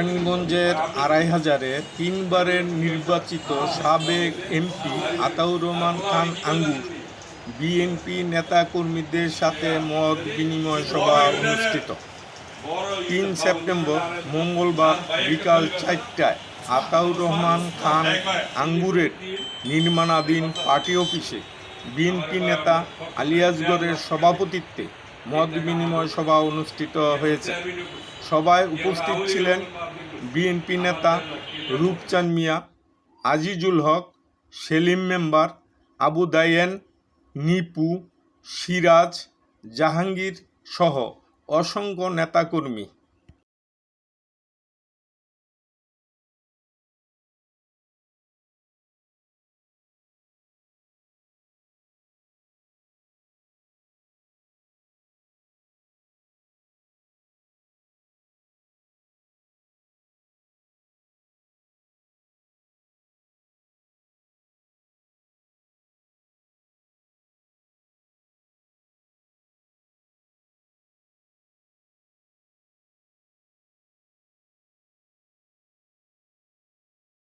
নারায়ণগঞ্জের আড়াই হাজারে তিনবারের নির্বাচিত সাবেক এমপি আতাউর রহমান খান আঙ্গুর বিএনপি নেতাকর্মীদের সাথে মত বিনিময় সভা অনুষ্ঠিত। তিন সেপ্টেম্বর, মঙ্গলবার বিকাল চারটায় আতাউর রহমান খান আঙ্গুরের নির্মাণাধীন পার্টি অফিসে বিএনপি নেতা আলিয়াজগড়ের সভাপতিত্বে মত বিনিময় সভা অনুষ্ঠিত হয়েছে। সভায় উপস্থিত ছিলেন বিএনপি নেতা রূপচাঁদ মিয়া, আজিজুল হক, সেলিম মেম্বার, আবু দায়েন, নিপু, সিরাজ, জাহাঙ্গীর সহ অসংখ্য নেতাকর্মী।